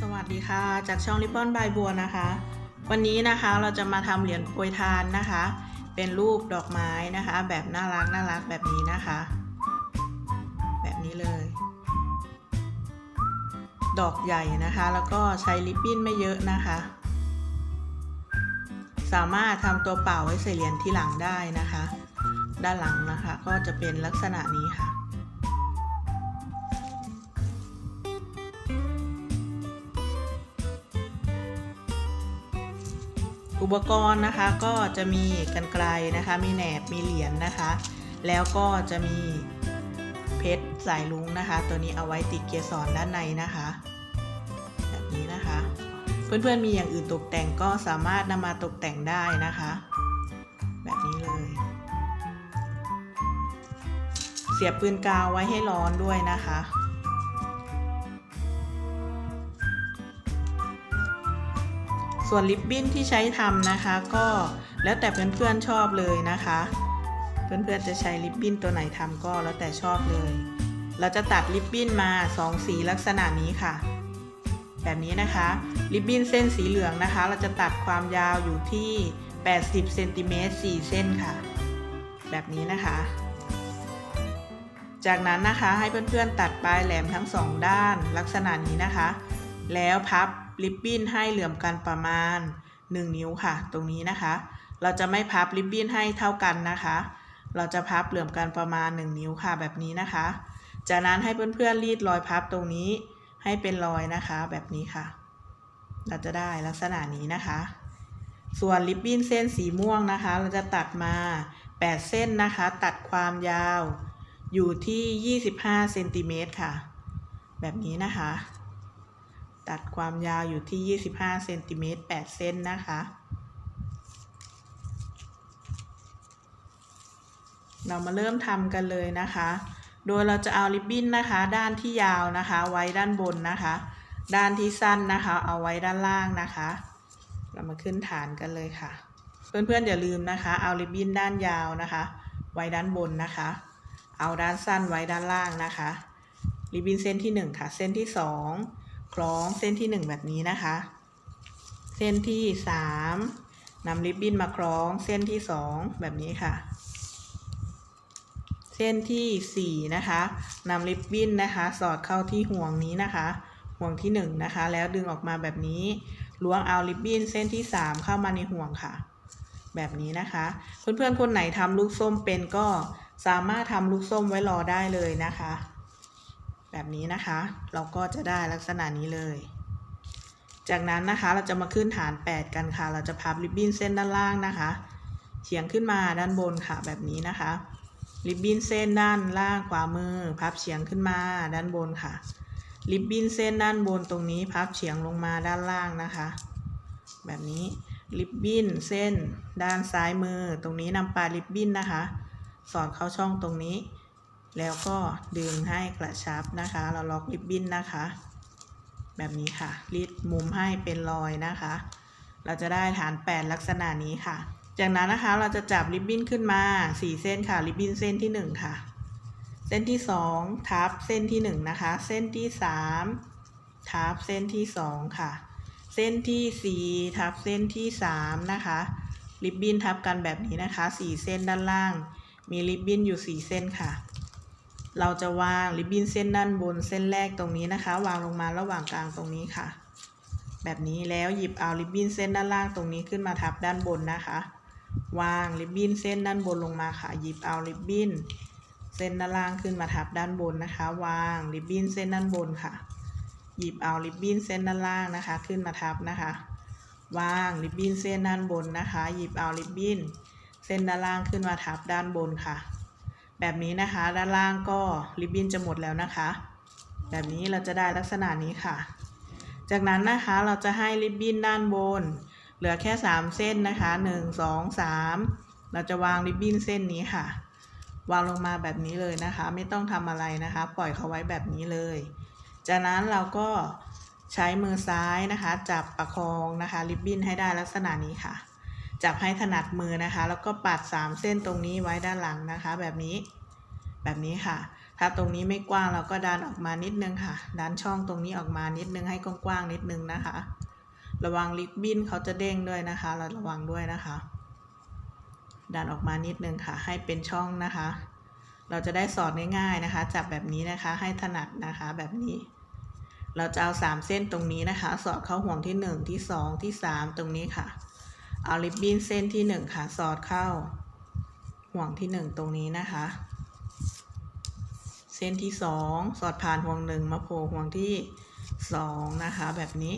สวัสดีค่ะ จากช่องริบบอนบายบัวนะคะ วันนี้นะคะเราจะมาทำเหรียญโปรยทานนะคะ เป็นรูปดอกไม้นะคะ แบบน่ารักน่ารักแบบนี้นะคะ แบบนี้เลย ดอกใหญ่นะคะ แล้วก็ใช้ริบบิ้นไม่เยอะนะคะ สามารถทำตัวเปล่าไว้ใส่เหรียญที่หลังได้นะคะ ด้านหลังนะคะก็จะเป็นลักษณะนี้ค่ะ อุปกรณ์นะคะก็จะมีกันไกลนะคะ มีแหนบมีเหรียญนะคะ แล้วก็จะมีเพชรสายลุงนะคะ ตัวนี้เอาไว้ติดเกสรด้านในนะคะ แบบนี้นะคะ เพื่อนๆมีอย่างอื่นตกแต่งก็สามารถนำมาตกแต่งได้นะคะ แบบนี้เลย เสียบปืนกาวไว้ให้ร้อนด้วยนะคะ ส่วนลิปบิ้นที่ใช้ทำนะคะ ก็แล้วแต่เพื่อนๆชอบเลยนะคะ เพื่อนๆจะใช้ลิปบิ้นตัวไหนทำก็แล้วแต่ชอบเลย เราจะตัดลิปบิ้นมาสองสีลักษณะนี้ค่ะ แบบนี้นะคะลิปบิ้นเส้นสีเหลืองนะคะ เราจะตัดความยาวอยู่ที่ 80เซนติเมตร4เส้นค่ะ แบบนี้นะคะ จากนั้นนะคะให้เพื่อนๆตัดปลายแหลมทั้งสองด้านลักษณะนี้นะคะ แล้วพับ ริบบิ้นให้เหลื่อมกันประมาณ 1 นิ้วค่ะ ตรงนี้นะคะ เราจะไม่พับริบบิ้นให้เท่ากันนะคะ เราจะพับเหลื่อมกันประมาณ 1 นิ้วค่ะแบบนี้นะคะ จากนั้นให้เพื่อนๆรีดรอยพับตรงนี้ให้เป็นรอยนะคะแบบนี้ค่ะ เราจะได้ลักษณะนี้นะคะ ส่วนริบบิ้นเส้นสีม่วงนะคะ เราจะตัดมา 8 เส้นนะคะ ตัดความยาวอยู่ที่ 25เซนติเมตรค่ะ แบบนี้นะคะ ตัดความยาวอยู่ที่ 25เซนติเมตร8เส้นนะคะ เรามาเริ่มทำกันเลยนะคะ โดยเราจะเอาริบบิ้นนะคะ ด้านที่ยาวนะคะ ไว้ด้านบนนะคะ ด้านที่สั้นนะคะ เอาไว้ด้านล่างนะคะ เรามาขึ้นฐานกันเลยค่ะ เพื่อนๆอย่าลืมนะคะ เอาริบบิ้นด้านยาวนะคะ ไว้ด้านบนนะคะ เอาด้านสั้นไว้ด้านล่างนะคะ ริบบิ้นเส้นที่ 1 ค่ะ เส้นที่ 2 คล้องเส้นที่ 1 แบบนี้นะคะ เส้นที่ 3นำริบบิ้นมาคล้องเส้นที่ 2 แบบนี้ค่ะ เส้นที่ 4 นะคะนำริบบิ้นนะคะ สอดเข้าที่ห่วงนี้นะคะ ห่วงที่ 1 นะคะ แล้วดึงออกมาแบบนี้ล้วงเอาริบบิ้นเส้นที่ 3 เข้ามาในห่วงค่ะ แบบนี้นะคะ เพื่อนๆคนไหนทำลูกส้มเป็นก็สามารถทำลูกส้มไว้รอได้เลยนะคะ แบบนี้นะคะ เราก็จะได้ลักษณะนี้เลย จากนั้นนะคะเราจะมาขึ้นฐาน 8 กันค่ะ เราจะพับริบบิ้นเส้นด้านล่างนะคะเฉียงขึ้นมาด้านบนค่ะแบบนี้นะคะ ริบบิ้นเส้นด้านล่างขวามือ พับเฉียงขึ้นมาด้านบนค่ะ ริบบิ้นเส้นด้านบนตรงนี้พับเฉียงลงมาด้านล่างนะคะ แบบนี้ริบบิ้นเส้น ด้านซ้ายมือ ตรงนี้นำปลายริบบิ้นนะคะ สอดเข้าช่องตรงนี้ แล้วก็ดึงให้กระชับนะคะ เราล็อกริบบิ้นนะคะ แบบนี้ค่ะรีดมุมให้เป็นรอยนะคะ เราจะได้ฐาน 8 ลักษณะนี้ค่ะ จากนั้นนะคะเราจะจับริบบิ้นขึ้นมา 4 เส้นค่ะริบบิ้นเส้นที่ 1 ค่ะ เส้นที่ 2 ทับเส้นที่ 1 นะคะ เส้นที่ 3 ทับเส้นที่ 2 ค่ะ เส้นที่4ทับเส้นที่ 3 นะคะริบบิ้นทับกันแบบนี้นะคะ 4 เส้นด้านล่าง มีริบบิ้นอยู่ 4 เส้นค่ะ เราจะวางริบบิ้นเส้นด้านบนเส้นแรกตรงนี้นะคะ วางลงมาระหว่างกลางตรงนี้ค่ะ แบบนี้แล้วหยิบเอาริบบิ้นเส้นด้านล่างตรงนี้ขึ้นมาทับด้านบนนะคะ วางริบบิ้นเส้นด้านบนลงมาค่ะ หยิบเอาริบบิ้นเส้นด้านล่างขึ้นมาทับด้านบนนะคะ วางริบบิ้นเส้นด้านบนค่ะ หยิบเอาริบบิ้นเส้นด้านล่างนะคะ ขึ้นมาทับนะคะ วางริบบิ้นเส้นด้านบนนะคะ หยิบเอาริบบิ้นเส้นด้านล่างขึ้นมาทับด้านบนค่ะ แบบนี้นะคะ ด้านล่างก็ริบบิ้นจะหมดแล้วนะคะ แบบนี้เราจะได้ลักษณะนี้ค่ะ จากนั้นนะคะเราจะให้ริบบิ้นด้านบน เหลือแค่ 3 เส้นนะคะ 1 2 3 เราจะวางริบบิ้นเส้นนี้ค่ะ วางลงมาแบบนี้เลยนะคะ ไม่ต้องทำอะไรนะคะ ปล่อยเขาไว้แบบนี้เลย จากนั้นเราก็ใช้มือซ้ายนะคะ จับประคองนะคะริบบิ้นให้ได้ลักษณะนี้ค่ะ จับให้ถนัดมือนะคะ แล้วก็ปัด 3 เส้นตรงนี้ไว้ด้านหลังนะคะ แบบนี้ แบบนี้ค่ะ ถ้าตรงนี้ไม่กว้างเราก็ดันออกมานิดนึงค่ะ ดันช่องตรงนี้ออกมานิดนึงให้กว้างๆนิดนึงนะคะ ระวังลิปบิ้นเขาจะเด้งด้วยนะคะ เราระวังด้วยนะคะ ดันออกมานิดนึงค่ะ ให้เป็นช่องนะคะ เราจะได้สอดง่ายๆนะคะ จับแบบนี้นะคะ ให้ถนัดนะคะแบบนี้เราจะเอาสามเส้นตรงนี้นะคะ สอดเข้าห่วงที่หนึ่งที่สองที่สามตรงนี้ค่ะ เอาริบบิ้นเส้นที่หนึ่งค่ะ สอดเข้า ห่วงที่หนึ่งตรงนี้นะคะ เส้นที่สองสอดผ่านห่วงหนึ่งมาโผล่ห่วงที่สองนะคะ แบบนี้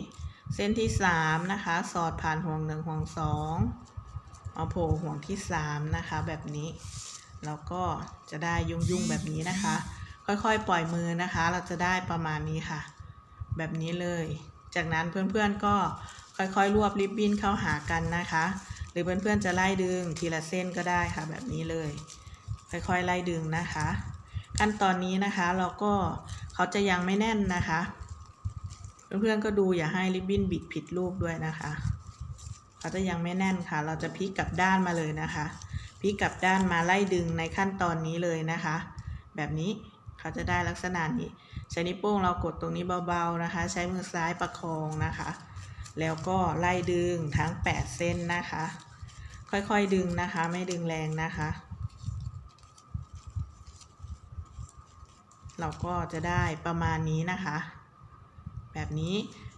เส้นที่สามนะคะ สอดผ่านห่วงหนึ่งห่วงสองมาโผล่ห่วงที่สามนะคะ แบบนี้ แล้วก็จะได้ยุ่งๆแบบนี้นะคะ ค่อยๆ ปล่อยมือนะคะ เราจะได้ประมาณนี้ค่ะ แบบนี้เลย จากนั้นเพื่อนๆก็ ค่อยๆ รวบริบบิ้นเข้าหากันนะคะ หรือเพื่อนๆจะไล่ดึงทีละเส้นก็ได้ค่ะแบบนี้เลย ค่อยๆไล่ดึงนะคะ ขั้นตอนนี้นะคะเราก็เขาจะยังไม่แน่นนะคะ เพื่อนๆก็ดูอย่าให้ริบบิ้นบิดผิดรูปด้วยนะคะเขาจะยังไม่แน่นค่ะ เราจะพลิกกลับด้านมาเลยนะคะพลิกกลับด้านมาไล่ดึงในขั้นตอนนี้เลยนะคะ แบบนี้เขาจะได้ลักษณะนี้ใช้นิ้วโป้งเรากดตรงนี้เบาๆนะคะ ใช้มือซ้ายประคองนะคะ แล้วก็ไล่ดึงทั้ง 8 เส้นนะคะ ค่อยๆดึงนะคะ ไม่ดึงแรงนะคะ เราก็จะได้ประมาณนี้นะคะ แบบนี้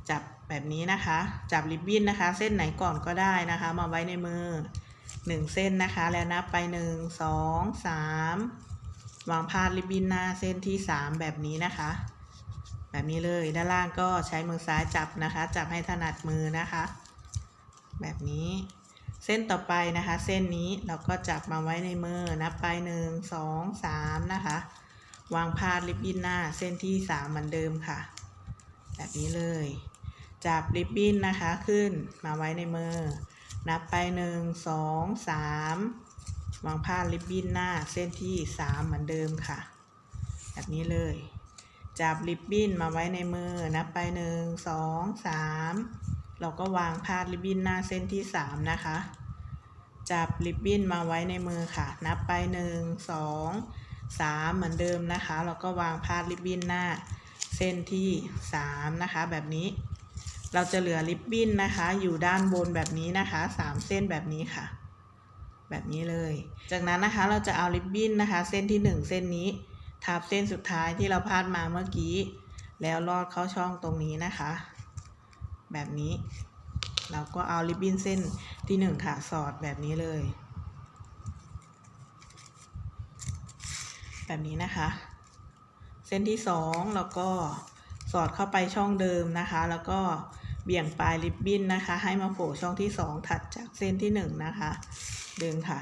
จับแบบนี้นะคะ จับริบบิ้นนะคะ เส้นไหนก่อนก็ได้นะคะ มาไว้ในมือ 1 เส้นนะคะ แล้วนับไป 1 2 3 วางพาดริบบิ้นหน้าเส้นที่ 3 แบบนี้นะคะ แบบนี้เลยด้านล่างก็ใช้มือซ้ายจับนะคะ จับให้ถนัดมือนะคะ แบบนี้เส้นต่อไปนะคะ เส้นนี้เราก็จับมาไว้ในมือนับไป1 2 3นะคะ วางพาดริบบิ้นหน้าเส้นที่3เหมือนเดิมค่ะ แบบนี้เลย จับริบบิ้นนะคะขึ้นมาไว้ในมือ นับไป1 2 3วางพาดริบบิ้นหน้าเส้นที่3เหมือนเดิมค่ะ แบบนี้เลย จับริบบิ้นมาไว้ในมือนับไป1 2 3เราก็วางพาดริบบิ้นหน้าเส้นที่3นะคะ จับริบบิ้นมาไว้ในมือค่ะ นับไป1 2 3เหมือนเดิมนะคะ เราก็วางพาดริบบิ้นหน้าเส้นที่3นะคะ แบบนี้ เราจะเหลือริบบิ้นนะคะ อยู่ด้านบนแบบนี้นะคะ3เส้นแบบนี้ค่ะ แบบนี้เลย จากนั้นนะคะเราจะเอาริบบิ้นนะคะ เส้นที่1เส้นนี้ ทับเส้นสุดท้ายที่เราพาดมาเมื่อกี้ แล้วลอดเข้าช่องตรงนี้นะคะ แบบนี้ เราก็เอาริบบิ้นเส้นที่1ค่ะสอดแบบนี้เลย แบบนี้นะคะ เส้นที่2แล้วก็สอดเข้าไปช่องเดิมนะคะ แล้วก็เบี่ยงปลายริบบิ้นนะคะ ให้มาโผล่ช่องที่2ถัดจากเส้นที่1นะคะ ดึงค่ะ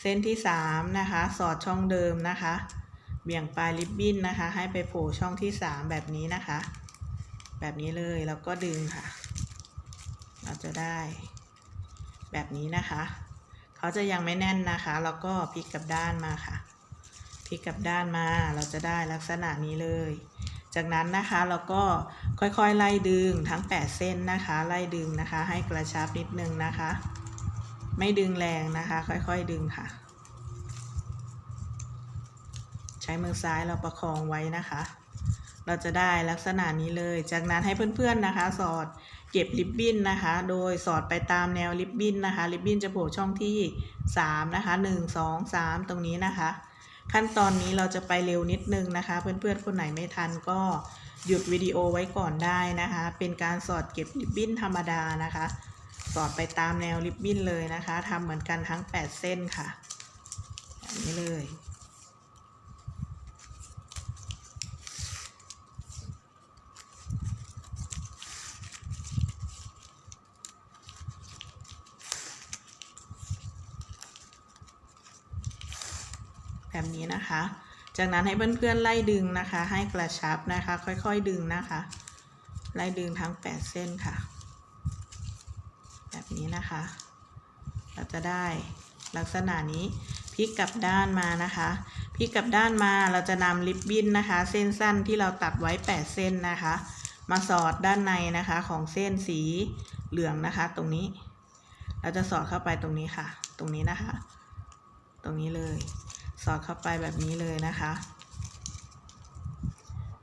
เส้นที่3นะคะ สอดช่องเดิมนะคะ เบี่ยงปลายริบบิ้นนะคะ ให้ไปโผล่ช่องที่ 3 แบบนี้นะคะ แบบนี้เลยแล้วก็ดึงค่ะ เราจะได้ แบบนี้นะคะ เขาจะยังไม่แน่นนะคะ แล้วก็พลิกกลับด้านมาค่ะพลิกกลับด้านมาเราจะได้ลักษณะนี้เลย จากนั้นนะคะเราก็ค่อยๆไล่ดึงทั้ง 8 เส้นนะคะ ไล่ดึงนะคะ ให้กระชับนิดนึงนะคะ ไม่ดึงแรงนะคะ ค่อยๆดึงค่ะ ใช้มือซ้ายเราประคองไว้นะคะ เราจะได้ลักษณะนี้เลย จากนั้นให้เพื่อนๆนะคะ สอดเก็บริบบิ้นนะคะ โดยสอดไปตามแนวริบบิ้นนะคะริบบิ้นจะโผล่ช่องที่ 3 นะคะ 1 2 3 ตรงนี้นะคะ ขั้นตอนนี้เราจะไปเร็วนิดนึงนะคะ เพื่อนๆคนไหนไม่ทันก็หยุดวิดีโอไว้ก่อนได้นะคะ เป็นการสอดเก็บริบบิ้นธรรมดานะคะ สอดไปตามแนวริบบิ้นเลยนะคะทำเหมือนกันทั้ง 8 เส้นค่ะแบบนี้เลย แบบนี้นะคะ จากนั้นให้เพื่อนๆไล่ดึงนะคะ ให้กระชับนะคะ ค่อยๆดึงนะคะ ไล่ดึงทั้ง 8 เส้นค่ะ แบบนี้นะคะ เราจะได้ลักษณะนี้พลิกกลับด้านมานะคะพลิกกลับด้านมาเราจะนำริบบิ้นนะคะ เส้นสั้นที่เราตัดไว้ 8 เส้นนะคะ มาสอดด้านในนะคะของเส้นสีเหลืองนะคะ ตรงนี้ เราจะสอดเข้าไปตรงนี้ค่ะ ตรงนี้นะคะ ตรงนี้เลย อดเข้าไปแบบนี้เลยนะคะ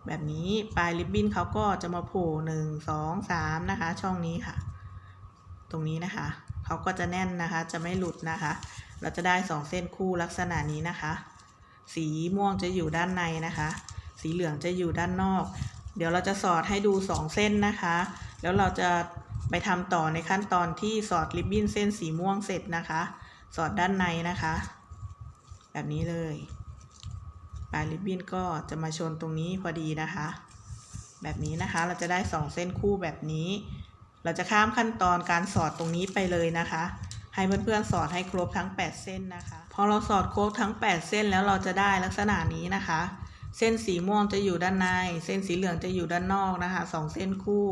แบบนี้ปลายริบบิ้นเขาก็จะมาโผล่หนึ่งสองสามนะคะ ช่องนี้ค่ะ ตรงนี้นะคะเขาก็จะแน่นนะคะ จะไม่หลุดนะคะ เราจะได้สองเส้นคู่ลักษณะนี้นะคะ สีม่วงจะอยู่ด้านในนะคะ สีเหลืองจะอยู่ด้านนอก เดี๋ยวเราจะสอดให้ดูสองเส้นนะคะ แล้วเราจะไปทำต่อในขั้นตอนที่สอดริบบิ้นเส้นสีม่วงเสร็จนะคะ สอดด้านในนะคะ แบบนี้เลยปลายริบบิ้นก็จะมาชนตรงนี้พอดีนะคะ แบบนี้นะคะเราจะได้สองเส้นคู่แบบนี้ เราจะข้ามขั้นตอนการสอดตรงนี้ไปเลยนะคะ ให้เพื่อนๆสอดให้ครบทั้ง 8 เส้นนะคะพอเราสอดครบทั้ง 8 เส้นแล้วเราจะได้ลักษณะนี้นะคะ เส้นสีม่วงจะอยู่ด้านใน เส้นสีเหลืองจะอยู่ด้านนอกนะคะสองเส้นคู่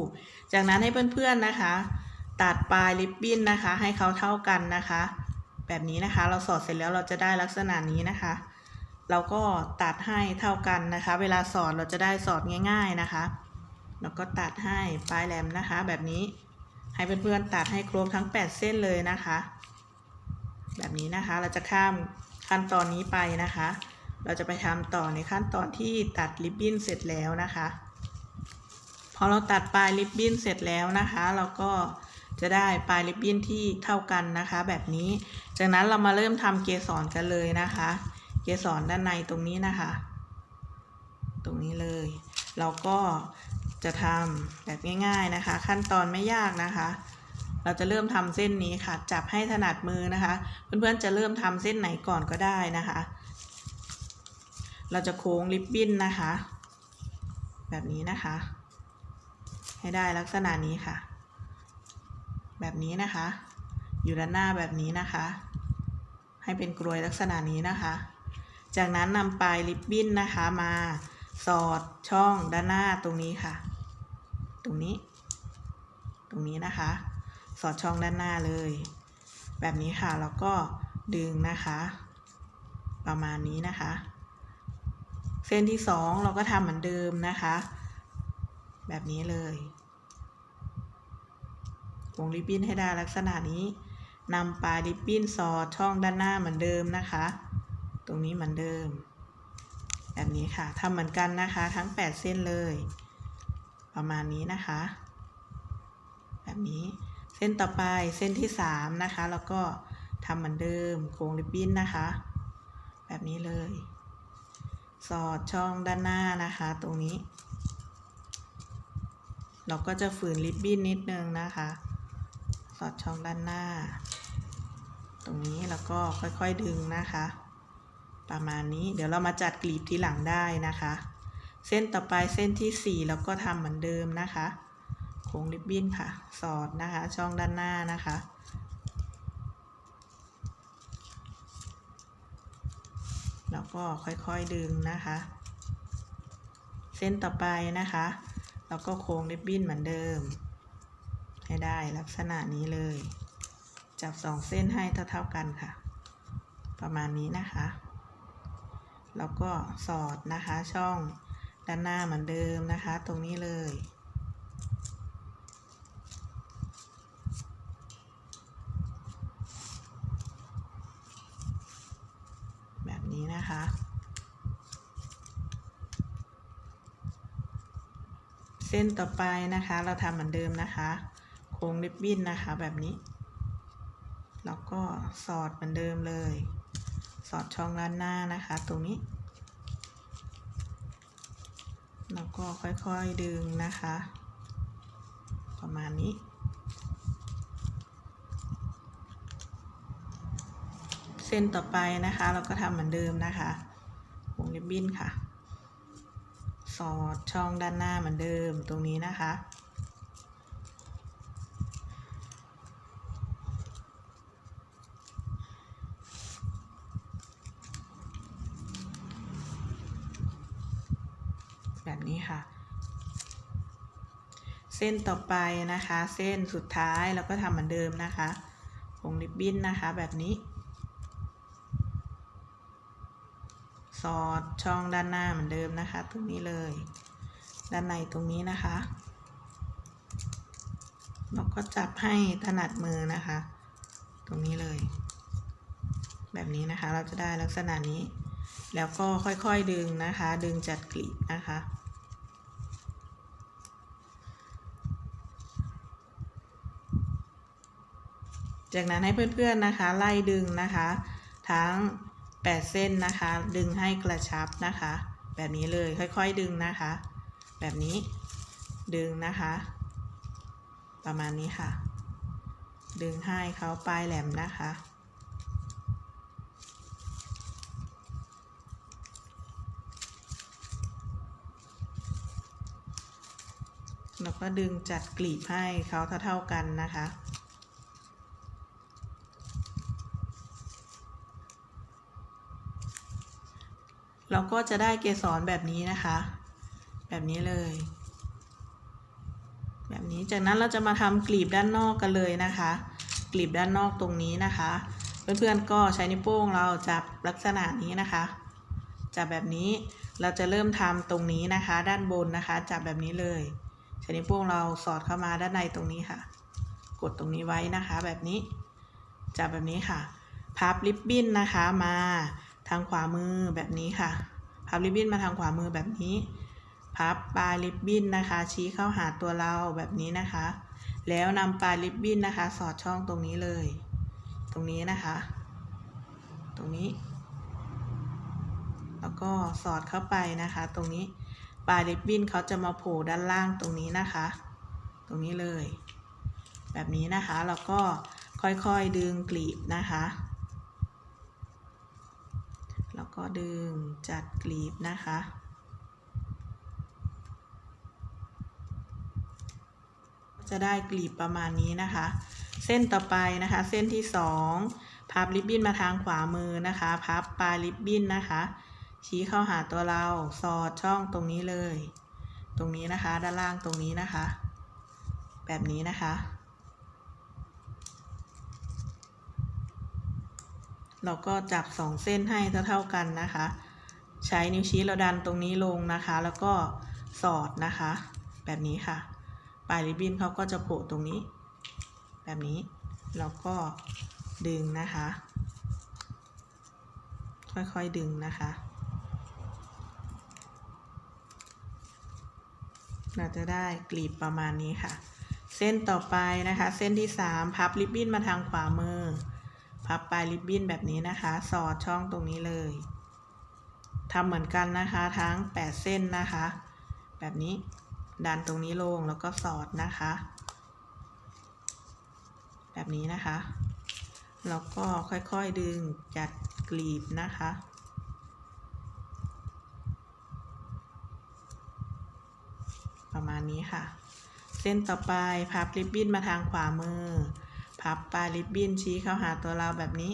จากนั้นให้เพื่อนๆนะคะ ตัดปลายริบบิ้นนะคะ ให้เขาเท่ากันนะคะ แบบนี้นะคะ เราสอดเสร็จแล้วเราจะได้ลักษณะนี้นะคะ เราก็ตัดให้เท่ากันนะคะ เวลาสอดเราจะได้สอดง่าย ๆนะคะ แล้วก็ตัดให้ปลายแหลมนะคะ แบบนี้ให้เพื่อนๆตัดให้ครบทั้ง 8 เส้นเลยนะคะ แบบนี้นะคะเราจะข้ามขั้นตอนนี้ไปนะคะ เราจะไปทำต่อในขั้นตอนที่ตัดริบบิ้นเสร็จแล้วนะคะ พอเราตัดปลายริบบิ้นเสร็จแล้วนะคะ เราก็ จะได้ปลายริบบิ้นที่เท่ากันนะคะ แบบนี้ จากนั้นเรามาเริ่มทำเกสรกันเลยนะคะ เกสรด้านในตรงนี้นะคะ ตรงนี้เลย เราก็จะทำแบบง่ายๆนะคะ ขั้นตอนไม่ยากนะคะ เราจะเริ่มทำเส้นนี้ค่ะ จับให้ถนัดมือนะคะ เพื่อนๆจะเริ่มทำเส้นไหนก่อนก็ได้นะคะ เราจะโค้งริบบิ้นนะคะ แบบนี้นะคะ ให้ได้ลักษณะนี้ค่ะ แบบนี้นะคะ อยู่ด้านหน้าแบบนี้นะคะ ให้เป็นกรวยลักษณะนี้นะคะ จากนั้นนำปลายริบบิ้นนะคะมาสอดช่องด้านหน้าตรงนี้ค่ะ ตรงนี้ ตรงนี้นะคะ สอดช่องด้านหน้าเลย แบบนี้ค่ะแล้วก็ดึงนะคะ ประมาณนี้นะคะ เส้นที่สองเราก็ทำเหมือนเดิมนะคะ แบบนี้เลย วงริบบิ้นให้ได้ลักษณะนี้นำปลายริบบิ้นสอดช่องด้านหน้าเหมือนเดิมนะคะ ตรงนี้เหมือนเดิม แบบนี้ค่ะทำเหมือนกันนะคะ ทั้ง 8 เส้นเลย ประมาณนี้นะคะ แบบนี้เส้นต่อไปเส้นที่ 3 นะคะ แล้วก็ทำเหมือนเดิมโค้งริบบิ้นนะคะ แบบนี้เลย สอดช่องด้านหน้านะคะ ตรงนี้ เราก็จะฝืนริบบิ้นนิดนึงนะคะ อดช่องด้านหน้า ตรงนี้แล้วก็ค่อยๆดึงนะคะ ประมาณนี้เดี๋ยวเรามาจัดกลีบทีหลังได้นะคะ เส้นต่อไปเส้นที่ 4 แล้วก็ทำเหมือนเดิมนะคะโค้งริบบิ้นค่ะ สอดนะคะ ช่องด้านหน้านะคะแล้วก็ค่อยๆดึงนะคะ เส้นต่อไปนะคะ แล้วก็โค้งริบบิ้นเหมือนเดิม ให้ได้ลักษณะนี้เลย จับสองเส้นให้เท่าๆกันค่ะ ประมาณนี้นะคะ แล้วก็สอดนะคะช่องด้านหน้าเหมือนเดิมนะคะ ตรงนี้เลยแบบนี้นะคะ เส้นต่อไปนะคะ เราทำเหมือนเดิมนะคะ โค้งริบบิ้นนะคะแบบนี้ แล้วก็สอดเหมือนเดิมเลย สอดช่องด้านหน้านะคะ ตรงนี้ แล้วก็ค่อยๆดึงนะคะ ประมาณนี้ เส้นต่อไปนะคะ เราก็ทำเหมือนเดิมนะคะวงริบบิ้นค่ะ สอดช่องด้านหน้าเหมือนเดิมตรงนี้นะคะ นี้ค่ะ เส้นต่อไปนะคะ เส้นสุดท้ายเราก็ทำเหมือนเดิมนะคะวงริบบิ้นนะคะแบบนี้ สอดช่องด้านหน้าเหมือนเดิมนะคะ ตรงนี้เลย ด้านในตรงนี้นะคะเราก็จับให้ถนัดมือนะคะ ตรงนี้เลย แบบนี้นะคะเราจะได้ลักษณะนี้ แล้วก็ค่อยๆดึงนะคะ ดึงจัดกลีบนะคะ จากนั้นให้เพื่อนๆนะคะไล่ดึงนะคะ ทั้ง 8 เส้นนะคะ ดึงให้กระชับนะคะ แบบนี้เลยค่อยๆดึงนะคะ แบบนี้ดึงนะคะ ประมาณนี้ค่ะ ดึงให้เขาปลายแหลมนะคะแล้วก็ดึงจัดกลีบให้เขาเท่าๆกันนะคะ เราก็จะได้เกสรแบบนี้นะคะ แบบนี้เลย แบบนี้จากนั้นเราจะมาทำกลีบด้านนอกกันเลยนะคะ กลีบด้านนอกตรงนี้นะคะ เพื่อนๆก็ใช้นิ้วโป้งเราจับลักษณะนี้นะคะจับแบบนี้เราจะเริ่มทำตรงนี้นะคะ ด้านบนนะคะ จับแบบนี้เลยใช้นิ้วโป้งเราสอดเข้ามาด้านในตรงนี้ค่ะ กดตรงนี้ไว้นะคะ แบบนี้ จับแบบนี้ค่ะ พับริบบิ้นนะคะมาางขวามือแบบนี้ค่ะ พับริบบิ้นมาทางขวามือแบบนี้ พับปลายริบบิ้นนะคะ ชี้เข้าหาตัวเราแบบนี้นะคะ แล้วนำปลายริบบิ้นนะคะ สอดช่องตรงนี้เลย ตรงนี้นะคะ ตรงนี้ แล้วก็สอดเข้าไปนะคะ ตรงนี้ปลายริบบิ้นเขาจะมาโผล่ด้านล่างตรงนี้นะคะ ตรงนี้เลย แบบนี้นะคะแล้วก็ค่อยๆดึงกลีบนะคะ ก็ดึงจัดกลีบนะคะ จะได้กลีบประมาณนี้นะคะ เส้นต่อไปนะคะ เส้นที่สองพับริบบิ้นมาทางขวามือนะคะ พับปลายริบบิ้นนะคะ ชี้เข้าหาตัวเราสอดช่องตรงนี้เลย ตรงนี้นะคะ ด้านล่างตรงนี้นะคะ แบบนี้นะคะ เราก็จับสองเส้นให้เท่าๆกันนะคะ ใช้นิ้วชี้เราดันตรงนี้ลงนะคะ แล้วก็สอดนะคะ แบบนี้ค่ะ ปลายริบบิ้นเขาก็จะโผล่ตรงนี้ แบบนี้แล้วก็ดึงนะคะ ค่อยๆดึงนะคะเราจะได้กลีบประมาณนี้ค่ะ เส้นต่อไปนะคะ เส้นที่ 3 พับริบบิ้นมาทางขวามือ พับปลายริบบิ้นแบบนี้นะคะ สอดช่องตรงนี้เลยทำเหมือนกันนะคะ ทั้ง 8 เส้นนะคะ แบบนี้ดันตรงนี้ลงแล้วก็สอดนะคะ แบบนี้นะคะ แล้วก็ค่อยๆดึงจัดกลีบนะคะประมาณนี้ค่ะ เส้นต่อไปพับริบบิ้นมาทางขวามือ พับปลายริบบิ้นชี้เข้าหาตัวเราแบบนี้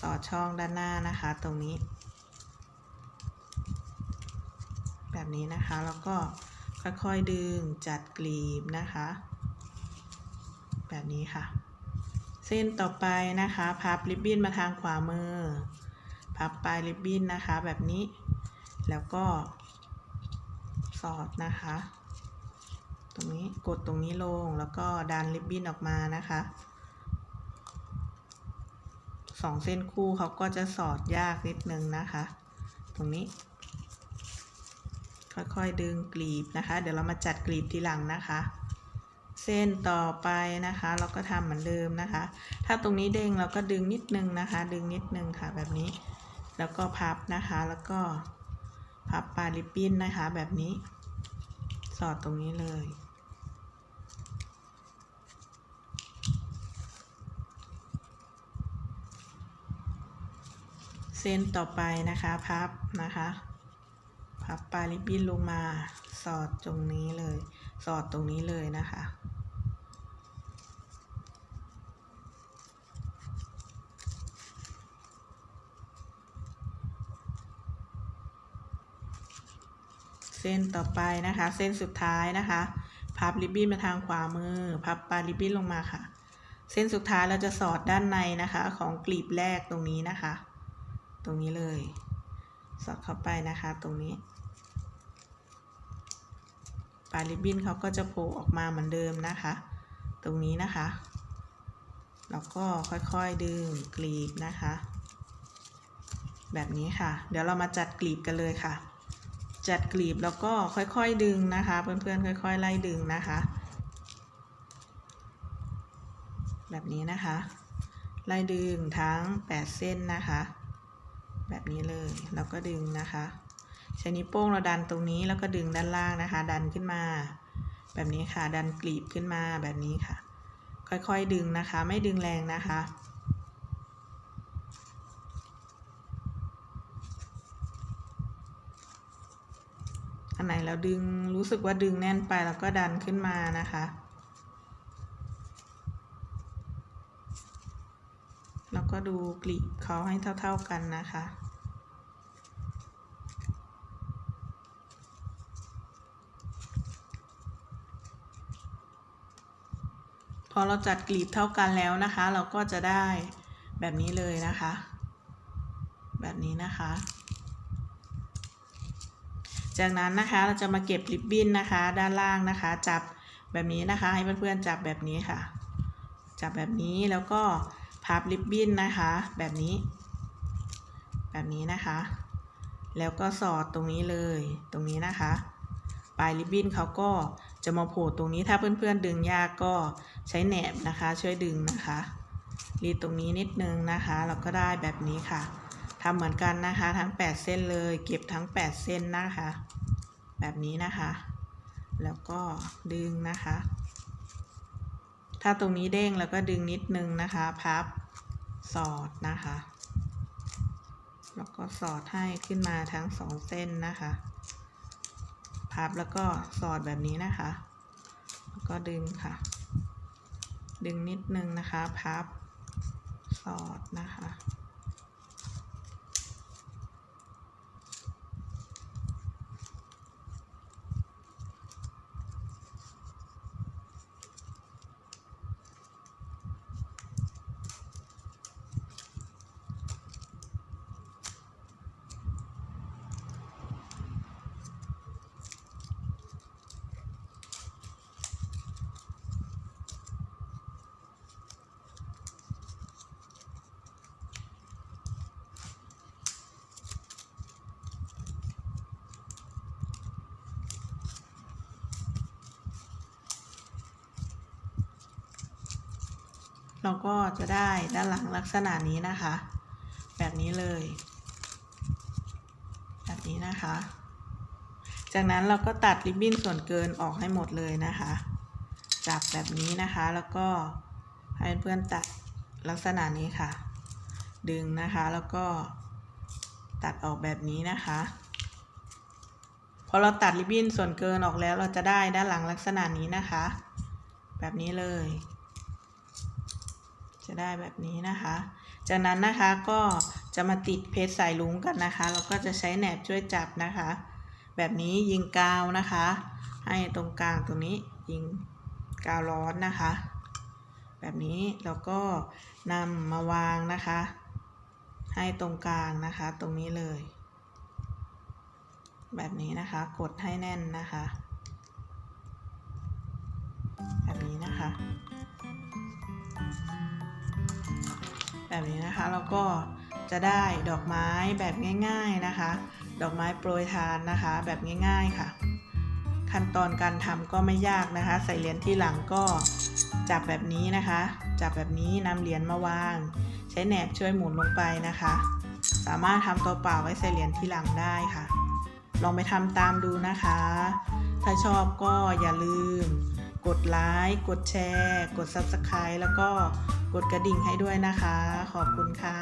สอดช่องด้านหน้านะคะตรงนี้ แบบนี้นะคะแล้วก็ค่อยๆดึงจัดกลีบนะคะ แบบนี้ค่ะ เส้นต่อไปนะคะ พับริบบิ้นมาทางขวามือ พับปลายริบบิ้นนะคะแบบนี้ แล้วก็สอดนะคะ ตรงนี้กดตรงนี้ลงแล้วก็ดันริบบิ้นออกมานะคะสองเส้นคู่เขาก็จะสอดยากนิดนึงนะคะ ตรงนี้ ค่อยๆดึงกลีบนะคะ เดี๋ยวเรามาจัดกลีบทีหลังนะคะ เส้นต่อไปนะคะ เราก็ทำเหมือนเดิมนะคะ ถ้าตรงนี้เด้งเราก็ดึงนิดนึงนะคะ ดึงนิดนึงค่ะแบบนี้ แล้วก็พับนะคะแล้วก็พับปลายริบบิ้นนะคะแบบนี้ สอดตรงนี้เลย เส้นต่อไปนะคะพับนะคะพับปลายริบบิ้นลงมาสอดตรงนี้เลย สอดตรงนี้เลยนะคะเส้นต่อไปนะคะ เส้นสุดท้ายนะคะ พับริบบิ้นมาทางขวามือ พับปลายริบบิ้นลงมาค่ะ เส้นสุดท้ายเราจะสอดด้านในนะคะ ของกลีบแรกตรงนี้นะคะ รงนี้เลย สอดเข้าไปนะคะตรงนี้ ปลายริบบิ้นเขาก็จะโผล่ออกมาเหมือนเดิมนะคะ ตรงนี้นะคะ แล้วก็ค่อยๆดึงกลีบนะคะ แบบนี้ค่ะ เดี๋ยวเรามาจัดกลีบกันเลยค่ะ จัดกลีบแล้วก็ค่อยๆดึงนะคะ เพื่อนๆค่อย ๆ ไล่ดึงนะคะแบบนี้นะคะ ไล่ดึงทั้ง 8 เส้นนะคะ แบบนี้เลยแล้วก็ดึงนะคะใช้นิ้วโป้งเราดันตรงนี้แล้วก็ดึงด้านล่างนะคะ ดันขึ้นมา แบบนี้ค่ะ ดันกลีบขึ้นมาแบบนี้ค่ะ ค่อยๆดึงนะคะ ไม่ดึงแรงนะคะ อันไหนเราดึงรู้สึกว่าดึงแน่นไปแล้วก็ดันขึ้นมานะคะ แล้ว ก็ดูกลีบเขาให้เท่า ๆกันนะคะ พอเราจัดกลีบเท่ากันแล้วนะคะ เราก็จะได้แบบนี้เลยนะคะ แบบนี้นะคะ จากนั้นนะคะเราจะมาเก็บริบบิ้นนะคะ ด้านล่างนะคะ จับแบบนี้นะคะ ให้เพื่อนๆจับแบบนี้ค่ะ จับแบบนี้แล้วก็ พับริบบิ้นนะคะ แบบนี้ แบบนี้นะคะ แล้วก็สอดตรงนี้เลยตรงนี้นะคะ ปลายริบบิ้นเขาก็จะมาโผล่ตรงนี้ถ้าเพื่อนๆ ดึงยากก็ใช้แหนบนะคะ ช่วยดึงนะคะรีดตรงนี้นิดนึงนะคะ เราก็ได้แบบนี้ค่ะทำเหมือนกันนะคะ ทั้ง 8 เส้นเลย เก็บทั้ง 8 เส้นนะคะ แบบนี้นะคะ แล้วก็ดึงนะคะ ถ้าตรงนี้เด้งแล้วก็ดึงนิดนึงนะคะพับสอดนะคะ แล้วก็สอดให้ขึ้นมาทั้งสองเส้นนะคะ พับแล้วก็สอดแบบนี้นะคะ แล้วก็ดึงค่ะ ดึงนิดนึงนะคะ พับสอดนะคะ เราก็จะได้ด้านหลังลักษณะนี้นะคะ แบบนี้เลย แบบนี้นะคะ จากนั้นเราก็ตัดริบบิ้นส่วนเกินออกให้หมดเลยนะคะ จับแบบนี้นะคะแล้วก็ให้เพื่อนตัดลักษณะนี้ค่ะ ดึงนะคะแล้วก็ตัดออกแบบนี้นะคะพอเราตัดริบบิ้นส่วนเกินออกแล้วเราจะได้ด้านหลังลักษณะนี้นะคะ แบบนี้เลย จะได้แบบนี้นะคะ จากนั้นนะคะก็จะมาติดเพชรสายลุงกันนะคะ เราก็จะใช้แหนบช่วยจับนะคะ แบบนี้ยิงกาวนะคะ ให้ตรงกลางตรงนี้ยิงกาวร้อนนะคะ แบบนี้เราก็นำมาวางนะคะ ให้ตรงกลางนะคะตรงนี้เลย แบบนี้นะคะกดให้แน่นนะคะ แบบนี้นะคะ แบบนี้นะคะแล้วก็จะได้ดอกไม้แบบง่ายๆนะคะ ดอกไม้โปรยทานนะคะ แบบง่าย ๆค่ะ ขั้นตอนการทำก็ไม่ยากนะคะ ใส่เหรียญที่หลังก็จับแบบนี้นะคะ จับแบบนี้นำเหรียญมาวาง ใช้แหนบช่วยหมุนลงไปนะคะ สามารถทำตัวเปล่าไว้ใส่เหรียญที่หลังได้ค่ะ ลองไปทำตามดูนะคะ ถ้าชอบก็อย่าลืม กดไลค์กดแชร์ กด Subscribe แล้วก็กดกระดิ่งให้ด้วยนะคะ ขอบคุณค่ะ